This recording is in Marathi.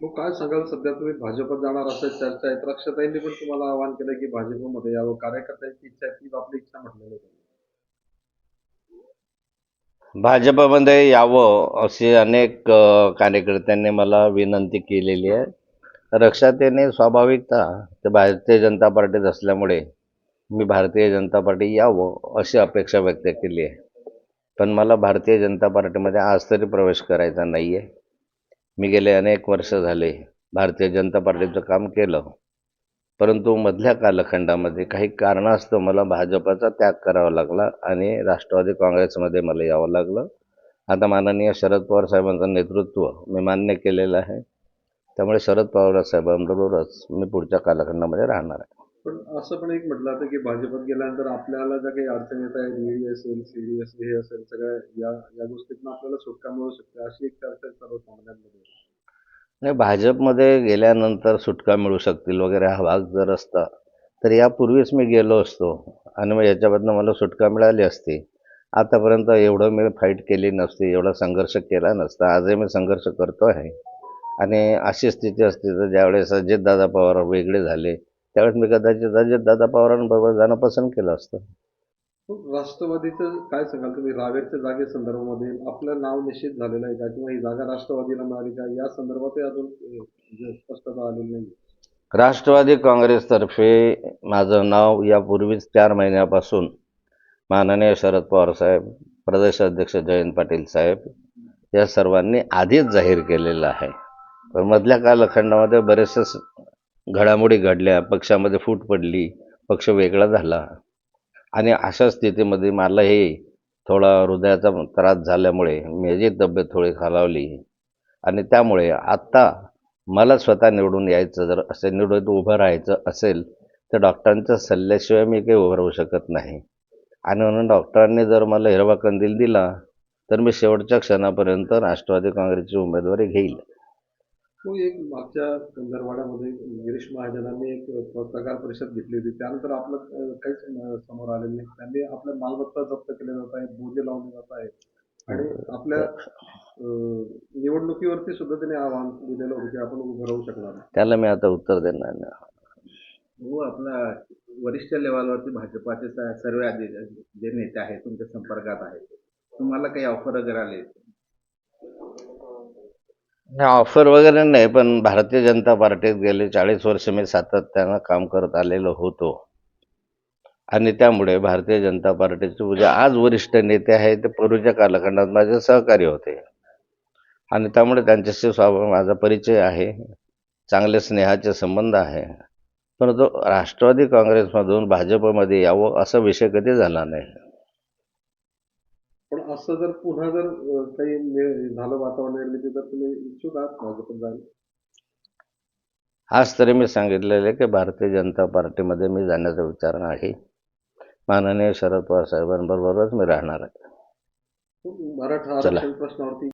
मग काय सांगाल? सध्या तुम्ही भाजपत जाणार असं चर्चा आहे रक्षाताईंनी पण तुम्हाला आवाहन केलं की भाजपमध्ये यावं. कार्यकर्त्यांची इच्छा आहे तीच आपली इच्छा म्हटलेली भाजपमध्ये यावं अशी अनेक कार्यकर्त्यांनी मला विनंती केलेली आहे. रक्षातेने स्वाभाविकता ते भारतीय जनता पार्टीत असल्यामुळे मी भारतीय जनता पार्टी यावं अशी अपेक्षा व्यक्त केली आहे. पण मला भारतीय जनता पार्टीमध्ये आज तरी प्रवेश करायचा नाही आहे मी गेले अनेक वर्ष झाले भारतीय जनता पार्टीचं काम केलं. परंतु मधल्या कालखंडामध्ये काही कारणास्तव मला भाजपाचा त्याग करावा लागला आणि राष्ट्रवादी काँग्रेसमध्ये मला यावं लागलं. आता माननीय शरद पवार साहेबांचं नेतृत्व मी मान्य केलेलं आहे. त्यामुळे शरद पवार साहेबांबरोबरच मी पुढच्या कालखंडामध्ये राहणार आहे. पण असं पण एक म्हटलं जातं की भाजपत गेल्यानंतर आपल्याला ज्या काही अडचणी येत आहेत ईडी असेल सीडी असेल हे असेल सगळ्या या या गोष्टीतून आपल्याला सुटका मिळू शकते अशी एक चर्चा सर्व सामन्यांमध्ये नाही भाजपमध्ये गेल्यानंतर सुटका मिळू शकतील वगैरे हा भाग जर असता तर यापूर्वीच मी गेलो असतो आणि मग याच्यामधनं मला सुटका मिळाली असती. आतापर्यंत एवढं मी फाईट केली नसती एवढा संघर्ष केला नसता आजही मी संघर्ष करतो आहे आणि अशी स्थिती असते तर ज्यावेळेस अजितदादा पवार वेगळे झाले त्यावेळेस मी कदाचित अजितदादा पवारांबरोबर जाणं पसंत केलं असतं. राष्ट्रवादीचं काय सांगाल तुम्ही? रावेरच्या जागेसंदर्भामध्ये आपलं नाव निश्चित झालेलं आहे का? किंवा ही जागा राष्ट्रवादीला मिळाली का? या संदर्भातही अजून स्पष्टता आलेली नाही. राष्ट्रवादी काँग्रेसतर्फे माझं नाव यापूर्वीच चार महिन्यापासून माननीय शरद पवार साहेब प्रदेश अध्यक्ष जयंत पाटील साहेब या सर्वांनी आधीच जाहीर केलेलं आहे. पण मधल्या कालखंडामध्ये बरेचसे घडामोडी घडल्या पक्षामध्ये फूट पडली पक्ष वेगळा झाला. आणि अशा स्थितीमध्ये मला हे थोडा हृदयाचा त्रास झाल्यामुळे माझी तब्येत थोडी खालावली. आणि त्यामुळे आत्ता मला स्वतः निवडून यायचं जर असे निवडून उभं राहायचं असेल तर डॉक्टरांच्या सल्ल्याशिवाय मी काही उभं राहू शकत नाही. आणि म्हणून डॉक्टरांनी जर मला हिरवा कंदील दिला तर मी शेवटच्या क्षणापर्यंत राष्ट्रवादी काँग्रेसची उमेदवारी घेईल. तो एक मागच्या कंदरवाड्यामध्ये गिरीश महाजनांनी एक पत्रकार परिषद घेतली होती. त्यानंतर आपलं अं, काहीच अं, समोर आलेलं नाही. त्यांनी आपल्या मालमत्ता जप्त केल्या जात आहेत बोजे लावले जात आहेत आणि आपल्या अं, निवडणुकीवरती सुद्धा त्यांनी आव्हान दिलेलं होतं की आपण उभं राहू शकणार नाही. त्याला मी आता उत्तर देणार नाही. हो आपला वरिष्ठ लेवलवरती भाजपाचे स- सर्व आधी जे नेते आहेत तुमच्या संपर्कात आहेत तुम्हाला काही ऑफर वगैरे आले ऑफर वगैरे नाही पण भारतीय जनता पार्टीत गेले चाळीस वर्ष मी सातत्यानं काम करत आलेलो होतो. आणि त्यामुळे भारतीय जनता पार्टीचे म्हणजे आज वरिष्ठ नेते आहेत ते पूर्वीच्या कालखंडात माझे सहकारी होते. आणि त्यामुळे त्यांच्याशी स्वाभ माझा परिचय आहे. चांगले स्नेहाचे संबंध आहे. परंतु राष्ट्रवादी काँग्रेसमधून भाजपमध्ये यावं असा विषय कधी झाला नाही. असं जर पुन्हा जर अं, काही नि- झालं वातावरण निर्मिती तर तुम्ही इच्छुक आहात भाजपत जायला आज तरी मी सांगितलेलं आहे की भारतीय जनता पार्टीमध्ये मी जाण्याचा विचार आहे माननीय शरद पवार साहेबांबरोबरच मी राहणार आहे. मराठा चला. आरक्षण प्रश्नावरती